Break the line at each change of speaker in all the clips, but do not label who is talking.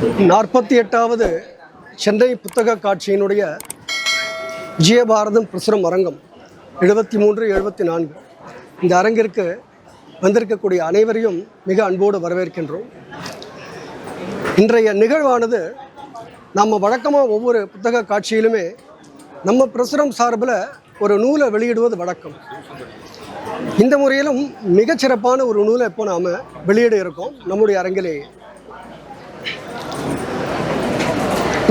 நாற்பத்தி எட்டாவது சென்னை புத்தக காட்சியினுடைய ஜியபாரதம் பிரசுரம் அரங்கம் எழுபத்தி மூன்று எழுபத்தி நான்கு. இந்த அரங்கிற்கு வந்திருக்கக்கூடிய அனைவரையும் மிக அன்போடு வரவேற்கின்றோம். இன்றைய நிகழ்வானது நம்ம வழக்கமாக ஒவ்வொரு புத்தக காட்சியிலுமே நம்ம பிரசுரம் சார்பில் ஒரு நூலை வெளியிடுவது வழக்கம். இந்த முறையிலும் மிகச்சிறப்பான ஒரு நூலை இப்போ நாம் வெளியிட இருக்கோம். நம்முடைய அரங்கிலேயே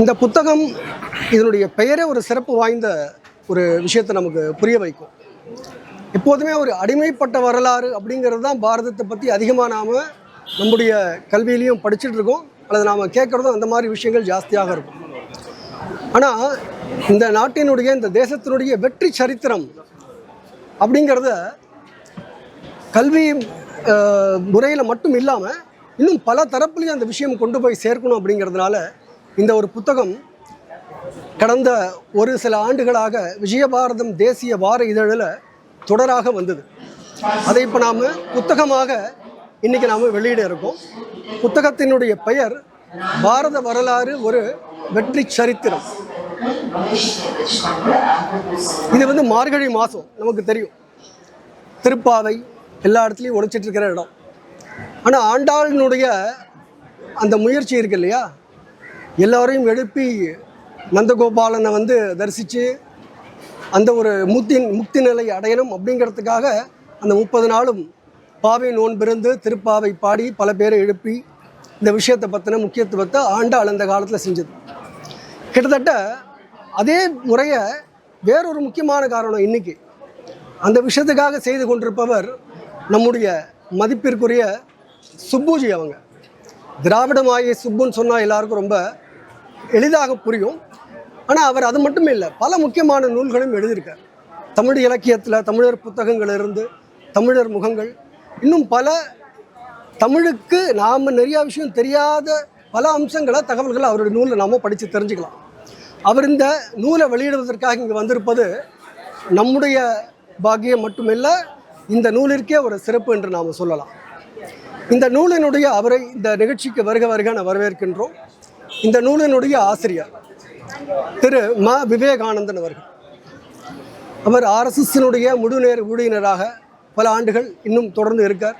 இந்த புத்தகம் இதனுடைய பெயரே ஒரு சிறப்பு வாய்ந்த ஒரு விஷயத்தை நமக்கு புரிய வைக்கும். எப்போதுமே ஒரு அடிமைப்பட்ட வரலாறு அப்படிங்கிறது தான் பாரதத்தை பற்றி அதிகமாக நாம் நம்முடைய கல்வியிலையும் படிச்சுட்டு இருக்கோம். அல்லது நாம் கேட்குறதும் அந்த மாதிரி விஷயங்கள் ஜாஸ்தியாக இருக்கும். ஆனால் இந்த நாட்டினுடைய இந்த தேசத்தினுடைய வெற்றி சரித்திரம் அப்படிங்கிறத கல்வி முறையில் மட்டும் இல்லாமல் இன்னும் பல தரப்புலையும் அந்த விஷயம் கொண்டு போய் சேர்க்கணும் அப்படிங்கிறதுனால இந்த ஒரு புத்தகம் கடந்த ஒரு சில ஆண்டுகளாக விஜயபாரதம் தேசிய வார இதழில் தொடராக வந்தது. அதை இப்போ நாம் புத்தகமாக இன்றைக்கி நாம் வெளியிட இருக்கோம். புத்தகத்தினுடைய பெயர் பாரத வரலாறு ஒரு வெற்றி சரித்திரம். இது வந்து மார்கழி மாதம் நமக்கு தெரியும். திருப்பாவை எல்லா இடத்துலையும் ஒழிச்சிட்டு இருக்கிற இடம். ஆனால் ஆண்டாளினுடைய அந்த முயற்சி இருக்கு இல்லையா? எல்லோரையும் எழுப்பி நந்தகோபாலனை வந்து தரிசித்து அந்த ஒரு முக்தி முக்தி நிலை அடையணும் அப்படிங்கிறதுக்காக அந்த முப்பது நாளும் பாவை நோன்பிருந்து திருப்பாவை பாடி பல பேரை எழுப்பி இந்த விஷயத்தை பற்றின முக்கியத்துவத்தை ஆண்டாள் அந்த காலத்தில் செஞ்சது. கிட்டத்தட்ட அதே முறையை வேறொரு முக்கியமான காரணம் இன்னைக்கு. அந்த விஷயத்துக்காக செய்து கொண்டிருப்பவர் நம்முடைய மதிப்பிற்குரிய சுப்பூஜி அவங்க. திராவிடமாகிய சுப்புன்னு சொன்னால் எல்லாருக்கும் ரொம்ப எளிதாக புரியும். ஆனால் அவர் அது மட்டும் இல்லை பல முக்கியமான நூல்களும் எழுதியிருக்கார். தமிழ் இலக்கியத்தில் தமிழர் புத்தகங்கள் இருந்து தமிழர் முகங்கள் இன்னும் பல தமிழுக்கு நாம் நிறைய விஷயம் தெரியாத பல அம்சங்களை தகவல்களை அவருடைய நூலில் நாம் படித்து தெரிஞ்சுக்கலாம். அவர் இந்த நூலை வெளியிடுவதற்காக இங்கே வந்திருப்பது நம்முடைய பாக்கியம் மட்டுமில்லை இந்த நூலிற்கே ஒரு சிறப்பு என்று நாம் சொல்லலாம். இந்த நூலினுடைய அவரை இந்த நிகழ்ச்சிக்கு வருக வருக நான் வரவேற்கின்றோம். இந்த நூலினுடைய ஆசிரியர் திரு ம விவேகானந்தன் அவர்கள். அவர் ஆர்எஸ்எஸ்னுடைய முழுநேர் ஊழியனராக பல ஆண்டுகள் இன்னும் தொடர்ந்து இருக்கார்.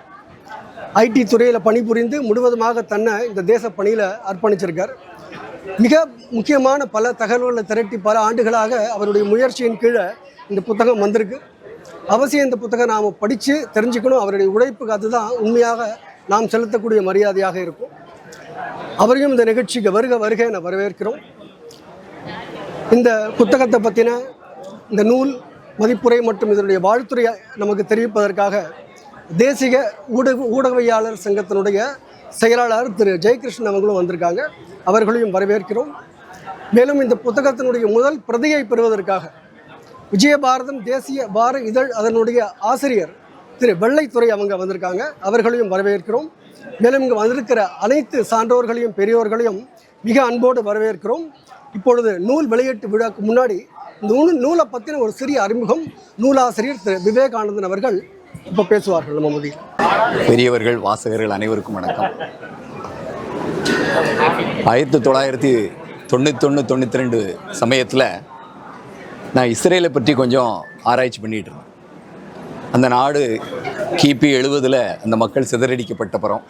ஐடி துறையில் பணிபுரிந்து முழுவதுமாக தன்னை இந்த தேச பணியில் அர்ப்பணிச்சிருக்கார். மிக முக்கியமான பல தகவல்களை திரட்டி பல ஆண்டுகளாக அவருடைய முயற்சியின் கீழே இந்த புத்தகம் வந்திருக்கு. அவசியம் இந்த புத்தகம் நாம் படித்து தெரிஞ்சுக்கணும். அவருடைய உழைப்புக்கு அதுதான் உண்மையாக நாம் செலுத்தக்கூடிய மரியாதையாக இருக்கும். அவரையும் இந்த நிகழ்ச்சிக்கு வருக வருக என வரவேற்கிறோம். இந்த புத்தகத்தை பற்றின இந்த நூல் மதிப்புரை மற்றும் இதனுடைய வாழ்த்துறை நமக்கு தெரிவிப்பதற்காக தேசிய ஊடக ஊடகவியாளர் சங்கத்தினுடைய செயலாளர் திரு ஜெயகிருஷ்ணன் அவங்களும் வந்திருக்காங்க. அவர்களையும் வரவேற்கிறோம். மேலும் இந்த புத்தகத்தினுடைய முதல் பிரதியை பெறுவதற்காக விஜயபாரதம் தேசிய வார இதழ் அதனுடைய ஆசிரியர் திரு வெள்ளைத்துறை அவங்க வந்திருக்காங்க. அவர்களையும் வரவேற்கிறோம். மேலும் இங்கு வந்திருக்கிற அனைத்து சான்றோர்களையும் பெரியோர்களையும் மிக அன்போடு வரவேற்கிறோம். இப்பொழுது நூல் வெளியீட்டு விழாக்கு முன்னாடி இந்த நூல் நூலை பற்றின ஒரு சிறிய அறிமுகம் நூலாசிரியர் திரு விவேகானந்தன் அவர்கள் இப்போ பேசுவார்கள் நம்ம மொழியில்
பெரியவர்கள் வாசகர்கள் அனைவருக்கும் வணக்கம். ஆயிரத்தி தொள்ளாயிரத்தி தொண்ணூத்தொன்று தொண்ணூற்றி ரெண்டு சமயத்தில் நான் இஸ்ரேலை பற்றி கொஞ்சம் ஆராய்ச்சி பண்ணிகிட்டு இருந்தேன். அந்த நாடு கிபி எழுபதில் அந்த மக்கள் சிதறடிக்கப்பட்டப்புறம்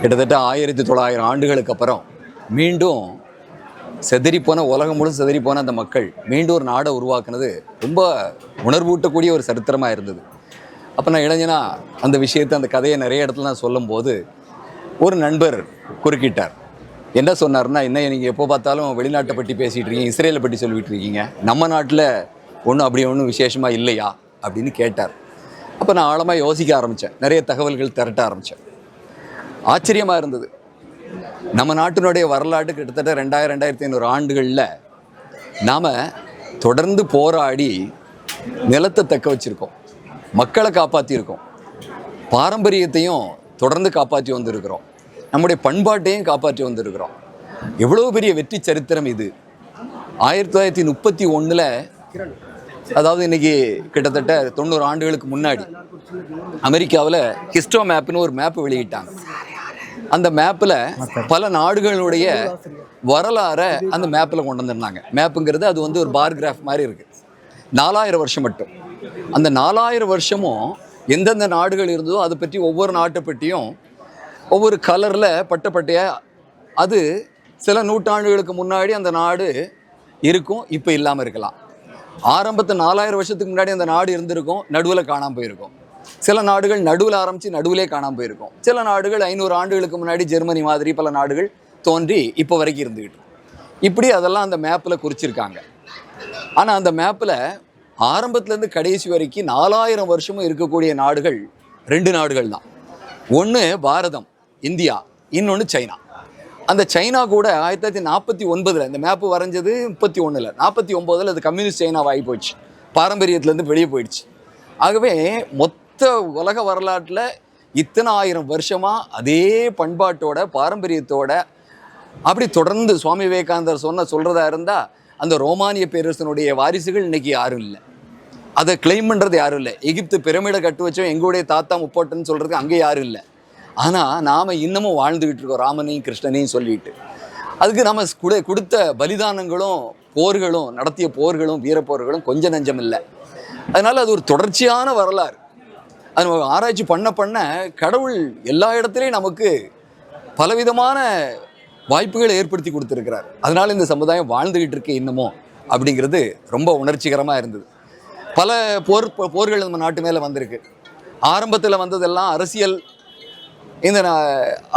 கிட்டத்தட்ட ஆயிரத்தி தொள்ளாயிரம் ஆண்டுகளுக்கு அப்புறம் மீண்டும் செதறிப்போன உலகம் முழு செதறிப்போன அந்த மக்கள் மீண்டும் ஒரு நாடை உருவாக்குனது ரொம்ப உணர்வூட்டக்கூடிய ஒரு சரித்திரமாக இருந்தது. அப்போ நான் இளைஞனா அந்த விஷயத்தை அந்த கதையை நிறைய இடத்துல நான் சொல்லும்போது ஒரு நண்பர் குறுக்கிட்டார். என்ன சொன்னார்னா என்ன நீங்கள் எப்போ பார்த்தாலும் வெளிநாட்டை பற்றி பேசிகிட்டு இருக்கீங்க இஸ்ரேலை பற்றி சொல்லிட்டு இருக்கீங்க. நம்ம நாட்டில் ஒன்றும் அப்படி ஒன்றும் விசேஷமாக இல்லையா? அப்படின்னு கேட்டார். அப்போ நான் ஆழமாக யோசிக்க ஆரம்பித்தேன் நிறைய தகவல்கள் திரட்ட ஆரம்பித்தேன் ஆச்சரியமாக இருந்தது. நம்ம நாட்டினுடைய வரலாறு கிட்டத்தட்ட ரெண்டாயிரம் ரெண்டாயிரத்தி ஐநூறு ஆண்டுகளில் நாம் தொடர்ந்து போராடி நிலத்தை தக்க வச்சுருக்கோம். மக்களை காப்பாற்றியிருக்கோம் பாரம்பரியத்தையும் தொடர்ந்து காப்பாற்றி வந்திருக்கிறோம். நம்முடைய பண்பாட்டையும் காப்பாற்றி வந்திருக்கிறோம். எவ்வளோ பெரிய வெற்றி சரித்திரம் இது. ஆயிரத்தி தொள்ளாயிரத்தி முப்பத்தி ஒன்றில் அதாவது இன்னைக்கு கிட்டத்தட்ட தொண்ணூறு ஆண்டுகளுக்கு முன்னாடி அமெரிக்காவில் ஹிஸ்டோ மேப்னு ஒரு மேப் வெளியிட்டாங்க. அந்த மேப்பில் பல நாடுகளுடைய வரலாறை அந்த மேப்பில் கொண்டு வந்திருந்தாங்க. மேப்புங்கிறது அது வந்து ஒரு பார் கிராஃப் மாதிரி இருக்குது நாலாயிரம் வருஷம் மட்டும். அந்த நாலாயிரம் வருஷமும் எந்தெந்த நாடுகள் இருந்ததோ அதை பற்றி ஒவ்வொரு நாட்டை பற்றியும் ஒவ்வொரு கலரில் பட்ட பட்டையாக அது சில நூற்றாண்டுகளுக்கு முன்னாடி அந்த நாடு இருக்கும் இப்போ இல்லாமல் இருக்கலாம். ஆரம்பத்து நாலாயிரம் வருஷத்துக்கு முன்னாடி அந்த நாடு இருந்திருக்கும் நடுவில் காணாமல் போயிருக்கும். சில நாடுகள் நடுவில் ஆரம்பித்து நடுவிலே காணாமல் போயிருக்கும். சில நாடுகள் ஐநூறு ஆண்டுகளுக்கு முன்னாடி ஜெர்மனி மாதிரி பல நாடுகள் தோன்றி இப்போ வரைக்கும் இருந்துக்கிட்டு இப்படி அதெல்லாம் அந்த மேப்பில் குறிச்சிருக்காங்க. ஆனால் அந்த மேப்பில் ஆரம்பத்துலேருந்து கடைசி வரைக்கும் நாலாயிரம் வருஷமும் இருக்கக்கூடிய நாடுகள் ரெண்டு நாடுகள் தான். ஒன்று பாரதம் இந்தியா இன்னொன்று சைனா. அந்த சைனா கூட ஆயிரத்தி தொள்ளாயிரத்தி நாற்பத்தி ஒன்பதில் இந்த மேப்பு வரைஞ்சது முப்பத்தி ஒன்றில் நாற்பத்தி ஒம்போதில் அது கம்யூனிஸ்ட் சைனாவாகி போச்சு பாரம்பரியத்துலேருந்து வெளியே போயிடுச்சு. ஆகவே மொத்த உலக வரலாற்றில் இத்தனை ஆயிரம் வருஷமாக அதே பண்பாட்டோட பாரம்பரியத்தோட அப்படி தொடர்ந்து சுவாமி விவேகானந்தர் சொன்ன சொல்கிறதா இருந்தால் அந்த ரோமானிய பேரரசனுடைய வாரிசுகள் இன்னைக்கு யாரும் இல்லை. அதை கிளைம் பண்ணுறது யாரும் இல்லை. எகிப்து பிரமிடை கட்டு வச்சோம் எங்களுடைய தாத்தா முப்போட்டுன்னு சொல்கிறதுக்கு அங்கே யாரும் இல்லை. ஆனால் நாம் இன்னமும் வாழ்ந்துக்கிட்டு இருக்கோம் ராமனையும் கிருஷ்ணனையும் சொல்லிட்டு. அதுக்கு நம்ம கூட கொடுத்த பலிதானங்களும் போர்களும் நடத்திய போர்களும் வீரப்போர்களும் கொஞ்சம் நஞ்சம் இல்லை. அதனால் அது ஒரு தொடர்ச்சியான வரலாறு. அது ஆராய்ச்சி பண்ண பண்ண கடவுள் எல்லா இடத்துலையும் நமக்கு பலவிதமான வாய்ப்புகளை ஏற்படுத்தி கொடுத்துருக்கிறார். அதனால் இந்த சமுதாயம் வாழ்ந்துகிட்டு இருக்கு இன்னமும் அப்படிங்கிறது ரொம்ப உணர்ச்சிகரமாக இருந்தது. பல போர் போர்கள் நம்ம நாட்டு மேலே வந்திருக்கு. ஆரம்பத்தில் வந்ததெல்லாம் அரசியல் இந்த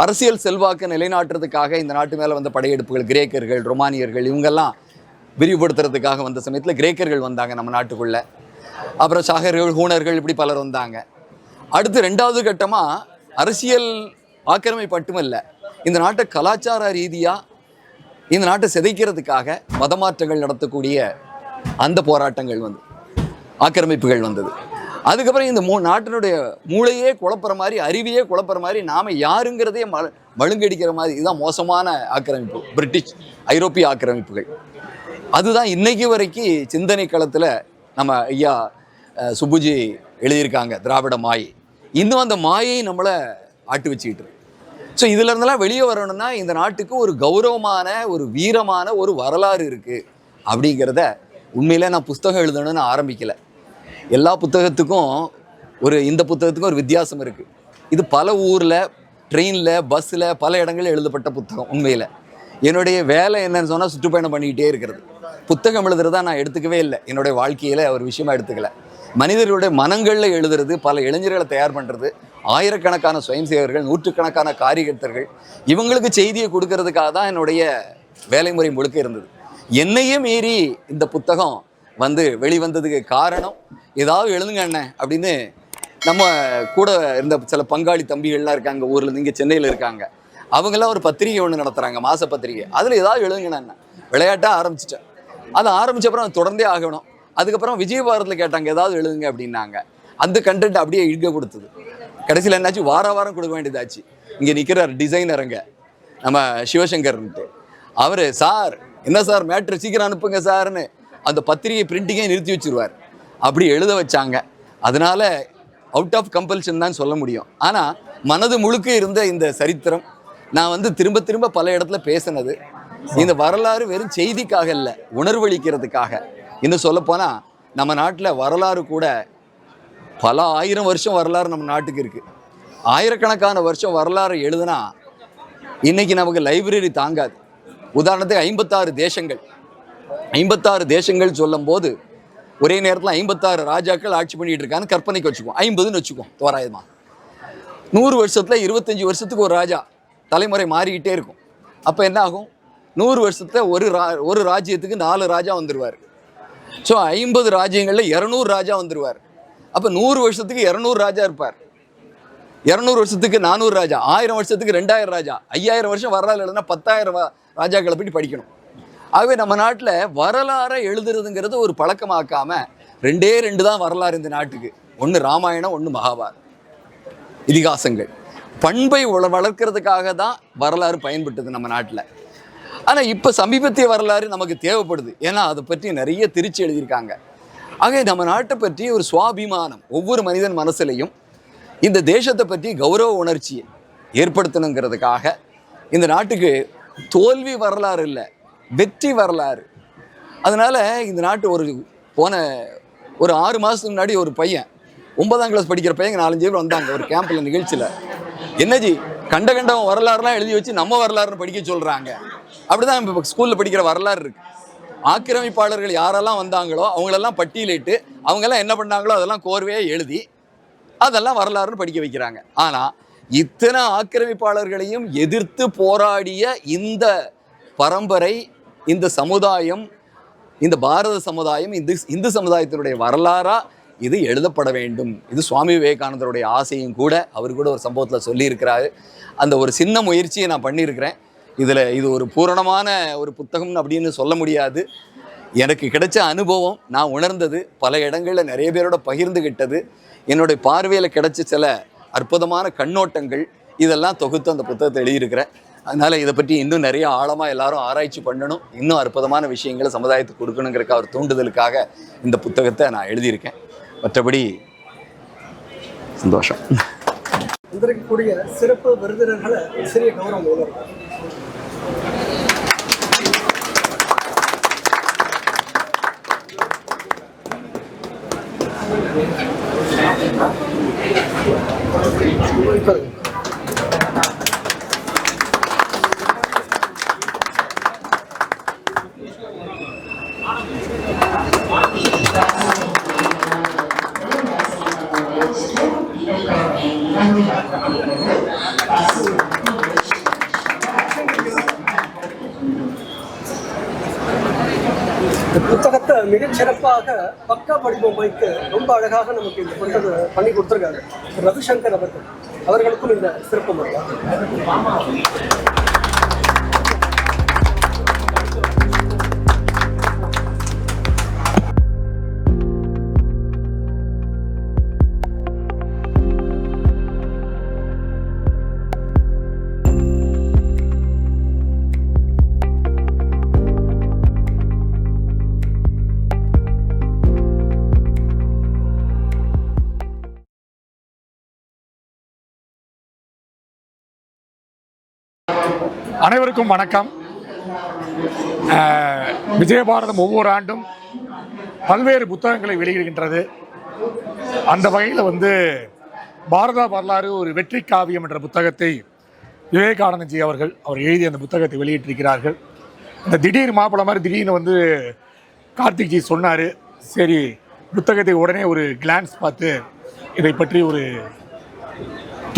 அரசியல் செல்வாக்கு நிலைநாட்டுறதுக்காக இந்த நாட்டு மேலே வந்த படையெடுப்புகள் கிரேக்கர்கள் ரொமானியர்கள் இவங்கெல்லாம் விரிவுபடுத்துறதுக்காக வந்த சமயத்தில் கிரேக்கர்கள் வந்தாங்க நம்ம நாட்டுக்குள்ளே. அப்புறம் சாகர்கள் ஹூனர்கள் இப்படி பலர் வந்தாங்க. அடுத்து ரெண்டாவது கட்டமாக அரசியல் ஆக்கிரமிப்பு மட்டுமல்ல இந்த நாட்டை கலாச்சார ரீதியாக இந்த நாட்டை சிதைக்கிறதுக்காக மதமாற்றங்கள் நடத்தக்கூடிய அந்த போராட்டங்கள் வந்து ஆக்கிரமிப்புகள் வந்தது. அதுக்கப்புறம் இந்த மூ நாட்டினுடைய மூளையே குழப்புற மாதிரி அறிவையே குழப்புற மாதிரி நாம் யாருங்கிறதே ம மழுங்கடிக்கிற மாதிரி இதுதான் மோசமான ஆக்கிரமிப்பு. பிரிட்டிஷ் ஐரோப்பிய ஆக்கிரமிப்புகள். அதுதான் இன்னைக்கு வரைக்கும் சிந்தனை களத்தில் நம்ம ஐயா சுபுஜி சுப்புஜி எழுதியிருக்காங்க திராவிட மாயை. இன்னும் அந்த மாயை நம்மளை ஆட்டு வச்சுக்கிட்டு இருக்கு. ஸோ இதுல இருந்தெல்லாம் வெளியே வரணும்னா இந்த நாட்டுக்கு ஒரு கௌரவமான ஒரு வீரமான ஒரு வரலாறு இருக்குது அப்படிங்கிறத உண்மையில் நான் புஸ்தகம் எழுதணும்னு ஆரம்பிக்கலை. எல்லா புத்தகத்துக்கும் ஒரு இந்த புத்தகத்துக்கும் ஒரு வித்தியாசம் இருக்குது இது பல ஊரில் ட்ரெயினில் பஸ்ஸில் பல இடங்களில் எழுதப்பட்ட புத்தகம் உண்மையில். என்னுடைய வேலை என்னன்னு சொன்னால் சுற்றுப்பயணம் பண்ணிக்கிட்டே இருக்கிறது. புத்தகம் எழுதுறதா நான் எடுத்துக்கவே இல்லை. என்னுடைய வாழ்க்கையில் ஒரு விஷயமா எடுத்துக்கல. மனிதர்களுடைய மனங்களில் எழுதுறது பல இளைஞர்களை தயார் பண்ணுறது ஆயிரக்கணக்கான சுயம் சேவர்கள் நூற்றுக்கணக்கான காரியகர்த்தர்கள் இவங்களுக்கு செய்தியை கொடுக்கறதுக்காக தான் என்னுடைய வேலைமுறை முழுக்க இருந்தது. என்னையே மீறி இந்த புத்தகம் வந்து வெளிவந்ததுக்கு காரணம் ஏதாவது எழுதுங்க அண்ணன் அப்படின்னு நம்ம கூட இருந்த சில பங்காளி தம்பிகள்லாம் இருக்காங்க ஊரில் இருந்து இங்கே சென்னையில் இருக்காங்க. அவங்கெல்லாம் ஒரு பத்திரிகை ஒன்று நடத்துகிறாங்க மாச பத்திரிகை. அதில் ஏதாவது எழுதுங்க அண்ணன் விளையாட்டாக ஆரம்பிச்சிட்டேன். அது ஆரம்பித்த அப்புறம் தொடர்ந்தே ஆகணும். அதுக்கப்புறம் விஜயபாரத்தில் கேட்டாங்க ஏதாவது எழுதுங்க அப்படின்னாங்க. அந்த கண்டென்ட் அப்படியே இழுக்க கொடுத்தது. கடைசியில் என்னாச்சு? வார வாரம் கொடுக்க வேண்டியதாச்சு. இங்கே நிற்கிறார் டிசைனருங்க நம்ம சிவசங்கர்ன்ட்டு. அவர் சார் என்ன சார் மேட்ரு சீக்கிரம் அனுப்புங்க சார்னு. அந்த பத்திரிகை பிரிண்டிங்கே நிறுத்தி வச்சிருவார். அப்படி எழுத வச்சாங்க. அதனால் அவுட் ஆஃப் கம்பல்ஷன் தான் சொல்ல முடியும். ஆனால் மனது முழுக்க இருந்த இந்த சரித்திரம் நான் வந்து திரும்ப திரும்ப பல இடத்துல பேசினது. இந்த வரலாறு வெறும் செய்திக்காக இல்லை உணர்வளிக்கிறதுக்காக இன்னும் சொல்லப்போனால் நம்ம நாட்டில் வரலாறு கூட பல ஆயிரம் வருஷம் வரலாறு நம்ம நாட்டுக்கு இருக்குது ஆயிரக்கணக்கான வருஷம் வரலாறு எழுதுனா இன்றைக்கி நமக்கு லைப்ரரி தாங்காது. உதாரணத்துக்கு ஐம்பத்தாறு தேசங்கள். ஐம்பத்தாறு தேசங்கள் சொல்லும்போது ஒரே நேரத்தில் ஐம்பத்தாறு ராஜாக்கள் ஆட்சி பண்ணிகிட்டு இருக்கான்னு கற்பனைக்கு வச்சுக்குவோம். ஐம்பதுன்னு வச்சுக்குவோம் தோராயமா. நூறு வருஷத்தில் இருபத்தஞ்சி வருஷத்துக்கு ஒரு ராஜா தலைமுறை மாறிக்கிட்டே இருக்கும். அப்போ என்ன ஆகும்? நூறு வருஷத்தில் ஒரு ரா ஒரு ராஜ்யத்துக்கு நாலு ராஜா வந்துடுவார் ஸோ ஐம்பது ராஜ்யங்களில் இரநூறு ராஜா வந்துடுவார் அப்போ நூறு வருஷத்துக்கு இரநூறு ராஜா இருப்பார். இரநூறு வருஷத்துக்கு நானூறு ராஜா ஆயிரம் வருஷத்துக்கு ரெண்டாயிரம் ராஜா ஐயாயிரம் வருஷம் வரலாறு இல்லைன்னா பத்தாயிரம் ராஜாக்களை பற்றி படிக்கணும். ஆகவே நம்ம நாட்டில் வரலாறை எழுதுறதுங்கிறது ஒரு பழக்கமாக்காம ரெண்டே ரெண்டு தான் வரலாறு இந்த நாட்டுக்கு. ஒன்று ராமாயணம் ஒன்று மகாபாரதம். இதிகாசங்கள். பண்பை வளர்க்கறதுக்காக தான் வரலாறு பயன்பட்டது நம்ம நாட்டில். ஆனால் இப்போ சமீபத்திய வரலாறு நமக்கு தேவைப்படுது. ஏன்னா அதை பற்றி நிறைய திருச்சி எழுதியிருக்காங்க. ஆக நம்ம நாட்டை பற்றி ஒரு சுவாபிமானம் ஒவ்வொரு மனிதன் மனசுலையும் இந்த தேசத்தை பற்றி கௌரவ உணர்ச்சியை ஏற்படுத்தணுங்கிறதுக்காக இந்த நாட்டுக்கு தோல்வி வரலாறு இல்லை. வெற்றி வரலாறு. அதனால் இந்த நாட்டு ஒரு போன ஒரு ஆறு மாதத்துக்கு முன்னாடி ஒரு பையன் ஒன்பதாம் கிளாஸ் படிக்கிற பையன் நாலஞ்சு பேர் வந்தாங்க ஒரு கேம்பில் நிகழ்ச்சியில். என்னஜி கண்ட கண்டவன் வரலாறுலாம் எழுதி வச்சு நம்ம வரலாறுன்னு படிக்க சொல்கிறாங்க அப்படிதான் இப்போ ஸ்கூலில் படிக்கிற வரலாறு இருக்குது ஆக்கிரமிப்பாளர்கள் யாரெல்லாம் வந்தாங்களோ அவங்களெல்லாம் பட்டியலிட்டு அவங்கெல்லாம் என்ன பண்ணாங்களோ அதெல்லாம் கோர்வையாக எழுதி அதெல்லாம் வரலாறுன்னு படிக்க வைக்கிறாங்க. ஆனால் இத்தனை ஆக்கிரமிப்பாளர்களையும் எதிர்த்து போராடிய இந்த பரம்பரை இந்த சமுதாயம் இந்த பாரத சமுதாயம் இந்த இந்து சமுதாயத்தினுடைய வரலாறா இது எழுதப்பட வேண்டும். இது சுவாமி விவேகானந்தருடைய ஆசையும் கூட அவர் கூட ஒரு சம்பவத்தில் சொல்லியிருக்கிறாரு. அந்த ஒரு சின்ன முயற்சியை நான் பண்ணியிருக்கிறேன். இதில் இது ஒரு பூரணமான ஒரு புத்தகம் அப்படின்னு சொல்ல முடியாது. எனக்கு கிடைச்ச அனுபவம் நான் உணர்ந்தது. பல இடங்களில் நிறைய பேரோட பகிர்ந்துகிட்டது. என்னுடைய பார்வையில் கிடைச்ச சில அற்புதமான கண்ணோட்டங்கள் இதெல்லாம் தொகுத்து அந்த புத்தகத்தை எழுதியிருக்கிறேன். அதனால் இதை பற்றி இன்னும் நிறைய ஆழமாக எல்லாரும் ஆராய்ச்சி பண்ணணும். இன்னும் அற்புதமான விஷயங்களை சமுதாயத்துக்கு கொடுக்கணுங்கிறக்க ஒரு தூண்டுதலுக்காக இந்த புத்தகத்தை நான் எழுதியிருக்கேன். மற்றபடி சந்தோஷம்.
வந்திருக்கக்கூடிய சிறப்பு விருதினர்களை சிறிய கௌரவம் உணரும் சிறப்பாக பக்கா பக்க வைத்து ரொம்ப அழகாக நமக்கு இந்த புத்தகத்தை பண்ணி கொடுத்துருக்காங்க ரவிசங்கர் அவர்கள். அவர்களுக்கும் இந்த சிறப்பு மரியாதை
அனைவருக்கும் வணக்கம். விஜயபாரதம் ஒவ்வொரு ஆண்டும் பல்வேறு புத்தகங்களை வெளியிடுகின்றது. அந்த வகையில் வந்து பாரத வரலாறு ஒரு வெற்றி காவியம் என்ற புத்தகத்தை விவேகானந்தஜி அவர்கள் அவர் எழுதி அந்த புத்தகத்தை வெளியிட்டிருக்கிறார்கள். இந்த திடீர் மாப்பிள்ள மாதிரி திடீர்னு வந்து கார்த்திக்ஜி சொன்னார் சரி புத்தகத்தை உடனே ஒரு கிளான்ஸ் பார்த்து இதை பற்றி ஒரு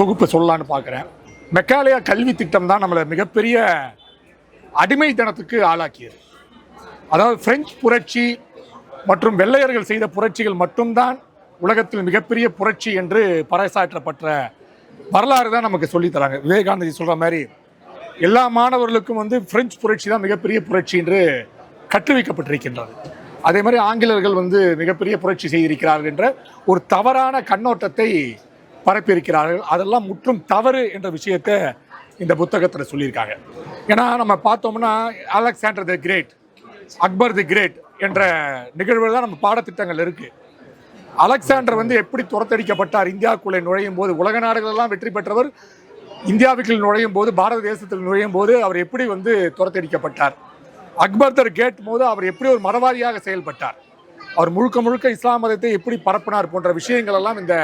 தொகுப்பு சொல்லலான்னு பார்க்குறேன். மெக்காலயா கல்வி திட்டம் தான் நம்மளை மிகப்பெரிய அடிமைத்தனத்துக்கு ஆளாக்கியது. அதாவது பிரெஞ்சு புரட்சி மற்றும் வெள்ளையர்கள் செய்த புரட்சிகள் மட்டும்தான் உலகத்தில் மிகப்பெரிய புரட்சி என்று பறைசாற்றப்பட்ட வரலாறு தான் நமக்கு சொல்லித் தராங்க. சொல்கிற மாதிரி எல்லா மாணவர்களுக்கும் வந்து பிரெஞ்சு புரட்சி தான் மிகப்பெரிய புரட்சி என்று கற்றுவிக்கப்பட்டிருக்கின்றது அதே மாதிரி ஆங்கிலேயர்கள் வந்து மிகப்பெரிய புரட்சி செய்திருக்கிறார்கள் என்ற ஒரு தவறான கண்ணோட்டத்தை பரப்பியிருக்கிறார்கள். அதெல்லாம் முற்றும் தவறு என்ற விஷயத்தை இந்த புத்தகத்தில் சொல்லியிருக்காங்க. ஏன்னா நம்ம பார்த்தோம்னா Alexander the great Akbar the great என்ற நிகழ்வுகள் தான் நம்ம பாடத்திட்டங்கள் இருக்கு. அலெக்சாண்டர் வந்து எப்படி துரத்தடிக்கப்பட்டார் இந்தியாவுக்குள்ளே நுழையும் போது உலக நாடுகளெல்லாம் வெற்றி பெற்றவர் இந்தியாவுக்குள் நுழையும் போது பாரத தேசத்தில் நுழையும் போது அவர் எப்படி வந்து துரத்தடிக்கப்பட்டார்? அக்பர் தர் கேட் போது அவர் எப்படி ஒரு மதவாதியாக செயல்பட்டார்? அவர் முழுக்க முழுக்க இஸ்லாம் மதத்தை எப்படி பரப்பினார் போன்ற விஷயங்கள் எல்லாம் இந்த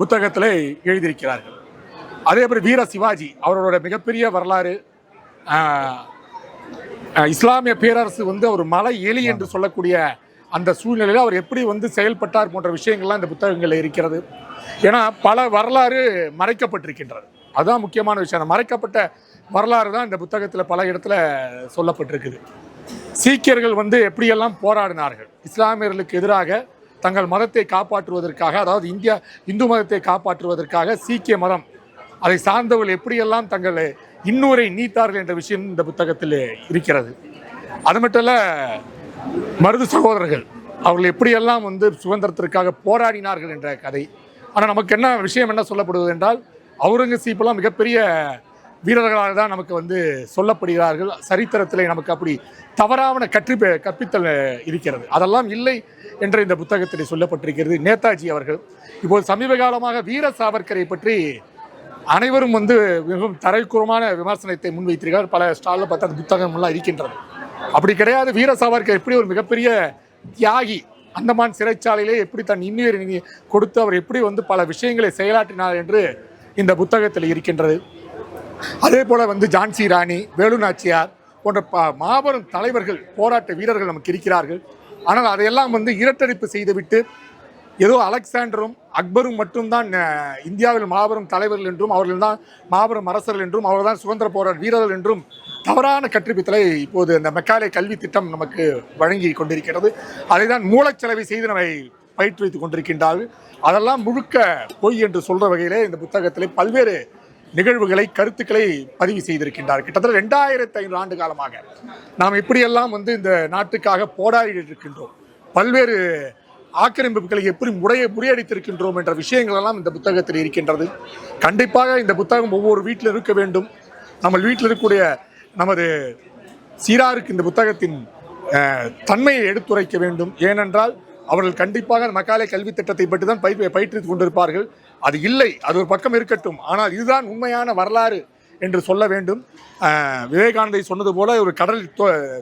புத்தகத்தில் எழுதியிருக்கிறார்கள். அதே மாதிரி வீர சிவாஜி அவரோட மிகப்பெரிய வரலாறு இஸ்லாமிய பேரரசு வந்து ஒரு மலை எலி என்று சொல்லக்கூடிய அந்த சூழ்நிலையில் அவர் எப்படி வந்து செயல்பட்டார் போன்ற விஷயங்கள்லாம் இந்த புத்தகங்களில் இருக்கிறது. ஏன்னா பல வரலாறு மறைக்கப்பட்டிருக்கின்றது. அதுதான் முக்கியமான விஷயம். அந்த மறைக்கப்பட்ட வரலாறு தான் இந்த புத்தகத்தில் பல இடத்துல சொல்லப்பட்டிருக்குது. சீக்கியர்கள் வந்து எப்படியெல்லாம் போராடினார்கள்? இஸ்லாமியர்களுக்கு எதிராக தங்கள் மதத்தை காப்பாற்றுவதற்காக அதாவது இந்தியா இந்து மதத்தை காப்பாற்றுவதற்காக சீக்கிய மதம் அதை சார்ந்தவர்கள் எப்படியெல்லாம் தங்கள் இன்னூரை நீத்தார்கள் என்ற விஷயம் இந்த புத்தகத்தில் இருக்கிறது. அது மட்டும் இல்ல மருது சகோதரர்கள் அவர்கள் எப்படியெல்லாம் வந்து சுதந்திரத்திற்காக போராடினார்கள் என்ற கதை. ஆனால் நமக்கு என்ன விஷயம் என்ன சொல்லப்படுவது என்றால் அவுரங்கசீப்பெல்லாம் மிகப்பெரிய வீரர்களாக தான் நமக்கு வந்து சொல்லப்படுகிறார்கள். சரித்திரத்திலே நமக்கு அப்படி தவறான கற்று கற்பித்தல் இருக்கிறது. அதெல்லாம் இல்லை என்ற இந்த புத்தகத்தில் சொல்லப்பட்டிருக்கிறது. நேதாஜி அவர்கள் இப்போது சமீப காலமாக வீர சாவர்கரை பற்றி அனைவரும் வந்து மிகவும் தரைக்குறமான விமர்சனத்தை முன்வைத்திருக்கிறார். பல ஸ்டாலில் பார்த்து அந்த புத்தகமெல்லாம் இருக்கின்றது. அப்படி கிடையாது. வீர சாவர்கர் எப்படி ஒரு மிகப்பெரிய தியாகி அந்தமான் சிறைச்சாலையிலே எப்படி தன் இன்னுயிர் கொடுத்து அவர் எப்படி வந்து பல விஷயங்களை செயலாற்றினார் என்று இந்த புத்தகத்தில் இருக்கின்றது. அதே போல வந்து ஜான்சி ராணி வேலு நாச்சியார் போன்ற ப மாபெரும் தலைவர்கள் போராட்ட வீரர்கள் நமக்கு இருக்கிறார்கள். ஆனால் அதையெல்லாம் வந்து இரட்டடிப்பு செய்துவிட்டு ஏதோ அலெக்சாண்டரும் அக்பரும் மட்டும்தான் இந்தியாவில் மாபெரும் தலைவர்கள் என்றும் அவர்கள் தான் மாபெரும் அரசர்கள் என்றும் அவர்கள்தான் சுதந்திர போராட்ட வீரர்கள் என்றும் தவறான கற்பித்தலை இப்போது இந்த மெக்காலே கல்வி திட்டம் நமக்கு வழங்கி கொண்டிருக்கிறது. அதை தான் மூலச்செலவை செய்து நம்மை பயிற்றுவித்துக் கொண்டிருக்கின்றார்கள். அதெல்லாம் முழுக்க பொய் என்று சொல்கிற வகையிலே இந்த புத்தகத்திலே பல்வேறு நிகழ்வுகளை கருத்துக்களை பதிவு செய்திருக்கின்றார். கிட்டத்தட்ட ரெண்டாயிரத்தி ஐநூறு ஆண்டு காலமாக நாம் இப்படியெல்லாம் வந்து இந்த நாட்டுக்காக போராடி இருக்கின்றோம். பல்வேறு ஆக்கிரமிப்புகளை எப்படி முறைய முறியடித்திருக்கின்றோம் என்ற விஷயங்கள் எல்லாம் இந்த புத்தகத்தில் இருக்கின்றது. கண்டிப்பாக இந்த புத்தகம் ஒவ்வொரு வீட்டில் இருக்க வேண்டும். நம்ம வீட்டில் இருக்கக்கூடிய நமது சீராருக்கு இந்த புத்தகத்தின் தன்மையை எடுத்துரைக்க வேண்டும். ஏனென்றால் அவர்கள் கண்டிப்பாக மக்களை மக்காலை கல்வி திட்டத்தை பற்றி தான் பயிற்று பயிற்றுவித்துக் கொண்டிருப்பார்கள். அது இல்லை அது ஒரு பக்கம் இருக்கட்டும். ஆனால் இதுதான் உண்மையான வரலாறு என்று சொல்ல வேண்டும். விவேகானந்தை சொன்னது போல ஒரு கடல் தொ-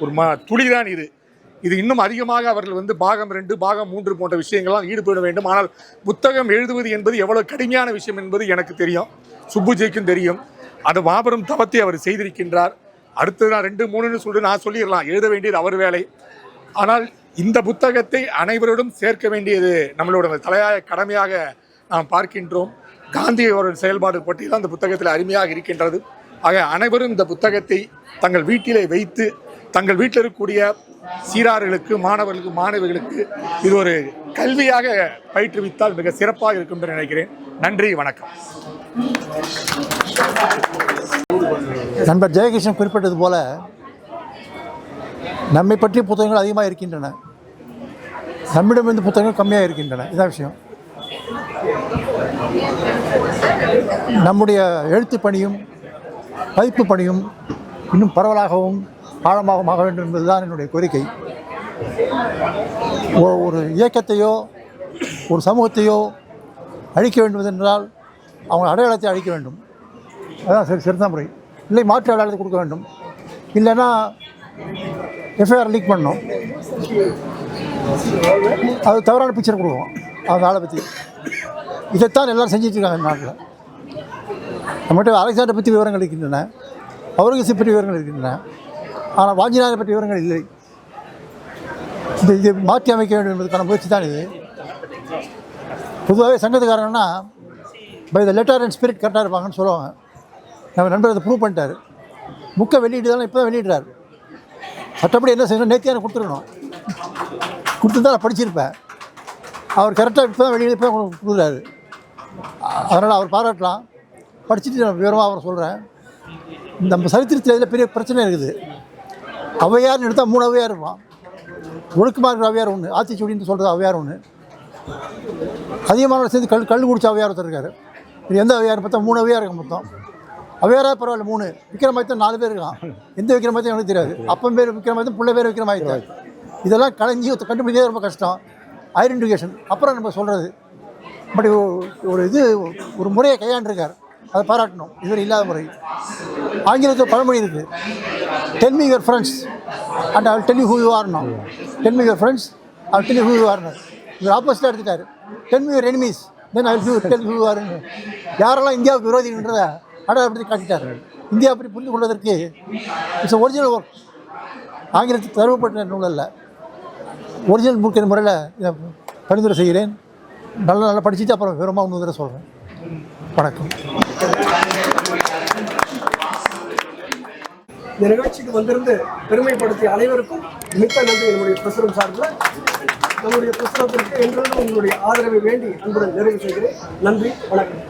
ஒரு ம துளிதான் இது. இது இன்னும் அதிகமாக அவர்கள் வந்து பாகம் ரெண்டு பாகம் மூன்று போன்ற விஷயங்கள்லாம் ஈடுபட வேண்டும். ஆனால் புத்தகம் எழுதுவது என்பது எவ்வளவு கடுமையான விஷயம் என்பது எனக்கு தெரியும். சுப்புஜிக்கும் தெரியும். அது மாபெரும் தவத்தை அவர் செய்திருக்கின்றார். அடுத்தது நான் ரெண்டு மூணுன்னு சொல்லிட்டு நான் சொல்லிடலாம். எழுத வேண்டியது அவர் வேலை. ஆனால் இந்த புத்தகத்தை அனைவரோடும் சேர்க்க வேண்டியது நம்மளோட தலையாய கடமையாக நாம் பார்க்கின்றோம். காந்தி அவர்கள் செயல்பாடு பற்றியெல்லாம் அந்த புத்தகத்தில் அருமையாக இருக்கின்றது. ஆக அனைவரும் இந்த புத்தகத்தை தங்கள் வீட்டிலே வைத்து தங்கள் வீட்டில் இருக்கக்கூடிய சீரார்களுக்கு மாணவர்களுக்கு மாணவிகளுக்கு இது ஒரு கல்வியாக பயிற்றுவித்தால் மிக சிறப்பாக இருக்கும் என்று நினைக்கிறேன். நன்றி வணக்கம்.
நண்பர் ஜெயகிருஷ்ணன் குறிப்பிட்டது போல நம்மை பற்றிய புத்தகங்கள் அதிகமாக இருக்கின்றன. நம்மிடமிருந்து புத்தகங்கள் கம்மியாக இருக்கின்றன. இதான் விஷயம். நம்முடைய எழுத்து பணியும் பதிப்பு பணியும் இன்னும் பரவலாகவும் ஆழமாகவும் ஆக வேண்டும் என்பதுதான் என்னுடைய கோரிக்கை. ஒரு இயக்கத்தையோ ஒரு சமூகத்தையோ அழிக்க வேண்டும் என்றால் அவங்க அடையாளத்தை அழிக்க வேண்டும். அதான் சரி சிறந்த முறை. இல்லை மாற்று அடையாளத்தை கொடுக்க வேண்டும். இல்லைன்னா எஃப்ஐஆர் லீக் பண்ணோம் அது தவறான பிக்சர் கொடுக்கும். அந்த ஆளை பற்றி இதைத்தான் எல்லாரும் செஞ்சிட்ருக்காங்க நாட்டில். நம்மகிட்ட அலெக்சாண்டரை பற்றி விவரங்கள் இருக்கின்றன. அவுரங்கசீப் பற்றி விவரங்கள் இருக்கின்றன. ஆனால் வாஞ்சிநாதரை பற்றி விவரங்கள் இல்லை. இந்த இது மாற்றி அமைக்க வேண்டும் என்பதற்கான முயற்சி தான் இது. பொதுவாகவே சங்கத்துக்காரங்கன்னா by the letter and spirit கரெக்டாக இருப்பாங்கன்னு சொல்லுவாங்க. நம்ம நண்பர் அதை ப்ரூவ் பண்ணிட்டாரு. முக்கை வெளியிட்டுதான் இப்போ தான் வெளியிடுறாரு. மற்றபடி என்ன செய்யணும்? நேத்தியான கொடுத்துருக்கணும் கொடுத்துருந்தா நான் படிச்சிருப்பேன். அவர் கரெக்டாக இப்போ தான் வெளியிட்டு இப்போ கொடுக்குறாரு. அதனால் அவர் பாராட்டலாம். படிச்சுட்டு நான் விவரமாக அவர் சொல்கிறேன். நம்ம சரித்திரத்தில் இதில் பெரிய பிரச்சனை இருக்குது. அவையார்னு எடுத்தால் மூணு அவையார் இருப்பான். ஒழுக்கமாக இருக்கிற ஔவையார் ஒன்று ஆத்திச்சூடின்னு சொல்கிறது அவையார் ஒன்று. அதிகமான சேர்ந்து கல் கல் குடிச்ச அவையார் ஒருத்தர் இருக்கார். இது எந்த அவையார் பார்த்தா மூணு அவையார் இருக்கும் மொத்தம். அவையாரா பரவாயில்ல மூணு. விக்ரமாதித்தன் நாலு பேர் இருக்கான். எந்த விக்ரமாதித்தன் எனக்கு தெரியாது. அப்பன் பேர் விக்ரமாதித்தன் பிள்ளை பேர் விக்ரமாதித்தன் இதெல்லாம் கலைஞ்சி கண்டுபிடிக்கிறதே ரொம்ப கஷ்டம். ஐடென்டிஃபிகேஷன். அப்புறம் நம்ம சொல்கிறது பட் ஒரு இது ஒரு முறையை கையாண்டிருக்கார். அதை பாராட்டணும். இதுவரை இல்லாத முறை. ஆங்கிலத்தில் பழமொழி இருக்குது tell me your friends and I'll tell you who you ஆர்னோம் tell me your friends I'll tell who you இவர் ஆப்போசிட்டாக எடுத்துட்டார். Tell me your enemies then I will tell who ஆர்னு யாரெல்லாம் இந்தியாவுக்கு விரோதின்றத அடையாளப்படுத்தி காட்டிட்டார். இந்தியா பற்றி புரிந்து கொள்வதற்கு இட்ஸ் ஒரிஜினல் ஒர்க் ஆங்கிலத்துக்கு தருவப்பட்ட நூல் அல்ல. ஒரிஜினல் புக் என்ற முறையில் இதை பரிந்துரை செய்கிறேன். நல்லா நல்லா படிச்சுட்டு அப்புறம் விவரமாக ஒன்று தடவை சொல்கிறேன் வணக்கம்.
இந்த நிகழ்ச்சிக்கு வந்திருந்து பெருமைப்படுத்திய அனைவருக்கும் மிக்க நன்றி என்னுடைய பிரசுரம் சார்பில். நம்முடைய பிரசுரத்திற்கு என்றும் உங்களுடைய ஆதரவை வேண்டி அன்புடன் நிறைவு செய்கிறேன். நன்றி வணக்கம்.